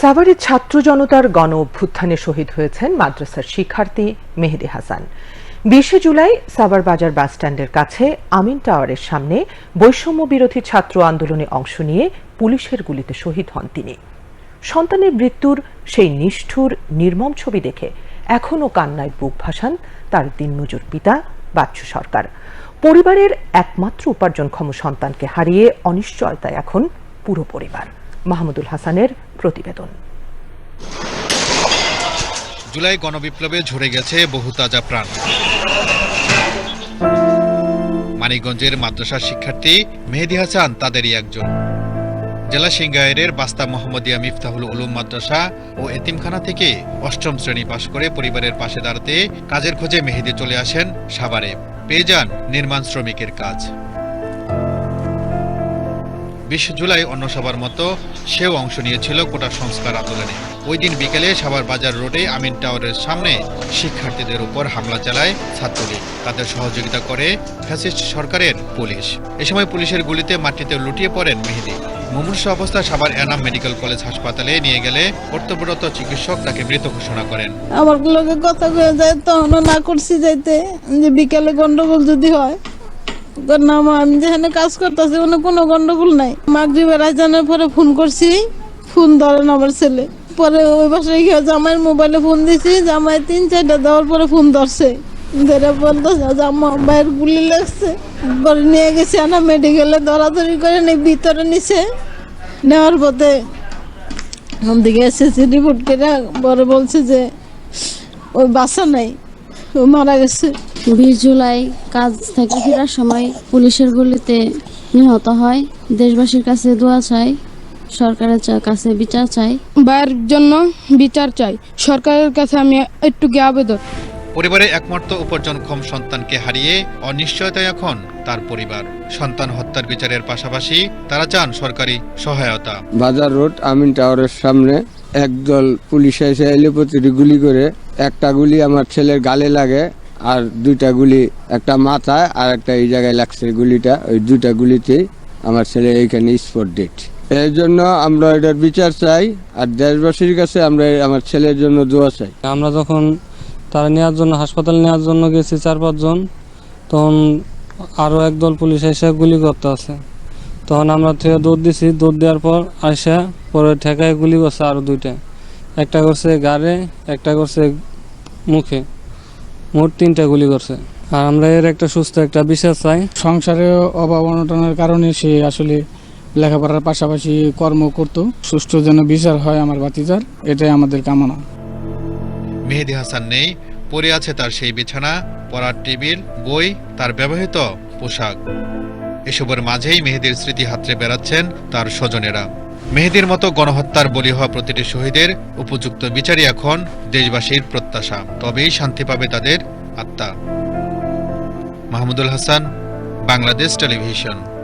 সাভারের ছাত্র জনতার গণ অভ্যুত্থানে শহীদ হয়েছেন মাদ্রাসার শিক্ষার্থী মেহেদি হাসান। বিশে জুলাই সাভার বাজার বাসস্ট্যান্ডের কাছে আমিন টাওয়ারের সামনে বৈষম্য বিরোধী ছাত্র আন্দোলনে অংশ নিয়ে পুলিশের গুলিতে শহীদ হন তিনি। সন্তানের মৃত্যুর সেই নিষ্ঠুর, নির্মম ছবি দেখে এখনও কান্নায় বুক ভাসান তার দিনমজুর পিতা বাচ্চু সরকার। পরিবারের একমাত্র উপার্জনক্ষম সন্তানকে হারিয়ে অনিশ্চয়তায় এখন পুরো পরিবার। মাহমুদুল হাসানের প্রতিবেদন। জুলাই গণবিপ্লবে ঝরে গেছে বহু তাজা প্রাণ। মানিকগঞ্জের মাদ্রাসার শিক্ষার্থী মেহেদি হাসান তাদেরই একজন। জেলা সিংগাইরের বাস্তা মোহাম্মদিয়া মিফতাহুল উলুম মাদ্রাসা ও এতিমখানা থেকে অষ্টম শ্রেণি পাশ করে পরিবারের পাশে দাঁড়াতে কাজের খোঁজে মেহেদি চলে আসেন সাভারে। পেয়ে যান নির্মাণ শ্রমিকের কাজ। বিশ জুলাই অন্য সবার মতো সেও অংশ নিয়েছিল কোটা সংস্কার আন্দোলনে। ওই দিন বিকেলে সাভার বাজার রোডে আমিন টাওয়ারের সামনে শিক্ষার্থীদের উপর হামলা চালায় ছাত্রলীগ। তাদের সহযোগিতা করে ফ্যাসিস্ট সরকারের পুলিশ। এ সময় পুলিশের গুলিতে মাটিতে লুটিয়ে পড়েন মেহেদি। মুমূর্ষ অবস্থায় সাভার এনাম মেডিকেল কলেজ হাসপাতালে নিয়ে গেলে কর্তব্যরত চিকিৎসক তাকে মৃত ঘোষণা করেন। আমার লোকে কথা কয়ে যায় তখনও না করছি যাইতে। যে বিকালে গন্ডগোল যদি হয় তো না মা, আমি যেখানে কাজ করতেছি ওখানে কোনো গন্ডগোল নাই। মাগরিবের আজানের পরে ফোন করছি ফোন ধরেন আমার ছেলে। পরে ওই বাসায় গিয়ে জামাইয়ের মোবাইলে ফোন দিছি জামাই তিন চারটা দেওয়ার পরে ফোন ধরছে। ধরে বলতেছে জামা বাইরের গুলি লাগছে। পরে নিয়ে গেছি আনা মেডিকেলে দরাদরি করে নিয়ে ভিতরে নিছে। নেওয়ার পথে ওদিকে এসেছে রিপোর্ট করে পরে বলছে যে ওই বাসা নাই ও মারা গেছে। বিশ জুলাই কাজ থেকে ফেরার সময় পুলিশের গুলিতে নিহত হয়। দেশবাসীর কাছে দোয়া চাই সরকারের কাছে বিচার চাই। ভাইয়ের জন্য বিচার চাই। সরকারের কাছে আমি একটু কি আবেদন। পরিবারে একমাত্র উপার্জনক্ষম সন্তানকে হারিয়ে অনিশ্চয়তায় এখন তার পরিবার। সন্তান হত্যার বিচারের পাশাপাশি তারা চান সরকারি সহায়তা। বাজার রোড আমিন টাওয়ারের সামনে একদল পুলিশ এসে এলিপতির গুলি করে একটা গুলি আমার ছেলের গালে লাগে। আর দুইটা গুলি, একটা মাথায় আর একটা এই জায়গায় লাগছে গুলিটা, ওই দুইটা গুলিতেই আমার ছেলে এইখানে স্পট ডেট এই জন্য আমরা এটার বিচার চাই আর দেশবাসীর কাছে আমরা আমার ছেলের জন্য দোয়া চাই। আমরা যখন তারা নেওয়ার জন্য, হাসপাতাল নেওয়ার জন্য গেছি চার পাঁচজন তখন আরও একদল পুলিশ এসে গুলি করতে আছে। তখন আমরা থেকে দৌড় দিছি, দৌড় দেওয়ার পর আসে পরে ঠেকায় গুলি করছে আরও দুইটা। একটা করছে গাড়ে, একটা করছে মুখে। মোট তিনটা গুলি করছে। আর আমরা এর একটা সুস্থ একটা বিচার চাই। সংসারে অভাব অনটনের কারণে সে আসলে লেখাপড়ার পাশাপাশি কর্ম করত। সুষ্ঠু যেন বিচার হয় আমার বাতিজার এটাই আমাদের কামনা। মেহেদি হাসান নেই পড়ে আছে তার সেই বিছানা পড়ার টেবিল বই তার ব্যবহৃত পোশাক। এসবের মাঝেই মেহেদির স্মৃতি হাতড়ে বেড়াচ্ছেন তার স্বজনেরা। মেহেদির মতো গণহত্যার বলি হওয়া প্রতিটি শহীদের উপযুক্ত বিচারই এখন দেশবাসীর প্রত্যাশা। তবেই শান্তি পাবে তাদের আত্মা। মাহমুদুল হাসান, বাংলাদেশ টেলিভিশন।